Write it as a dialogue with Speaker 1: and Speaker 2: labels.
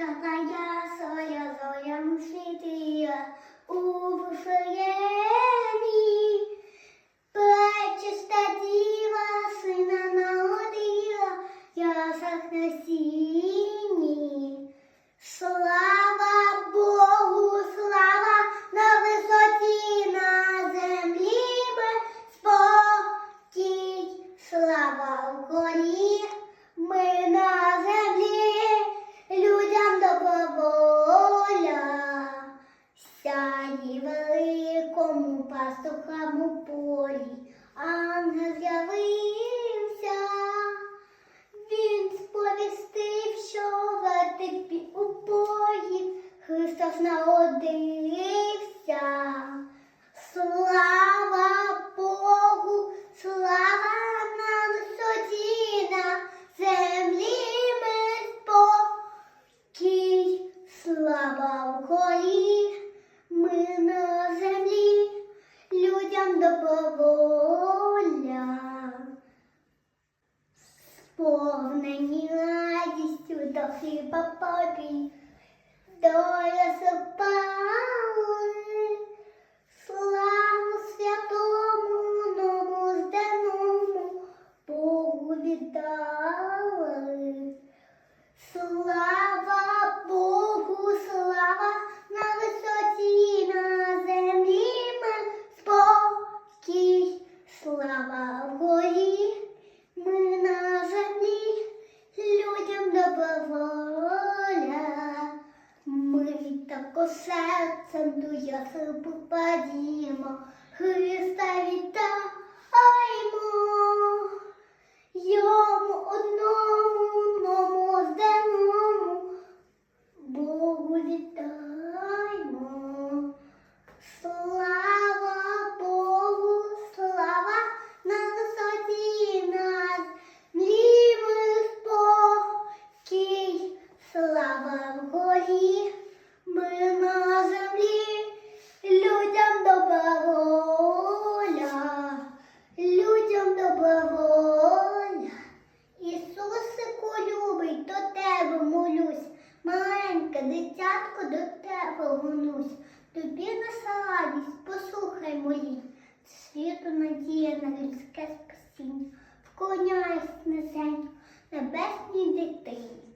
Speaker 1: Світана своя зорям світила у Вифлеємі. Пречиста діва сина народила, ясах на сіні. полі, ангел з'явився. Він сповістив, що вертепі у бої Христос народився. Слава Богу, слава на висоті, землі ми спокій. Слава Україні, сповнені радістю до хліба попій, доля запали, славу святому ному зданому Богу віддали. Тако серцем до ясел попадімо, Христа вітаємо. Йому одному, ному зденому, Богу вітаймо. Слава Богу, слава на висоті над мліми спокій, слава вгорі, ми на землі, людям добра воля, людям добра воля. Ісусику любий, до тебе молюсь, маленьке дитятко до тебе гонусь. Тобі на радість, послухай мої, світу надія на людське спасіння, вклоняюсь низенько небесній дитині.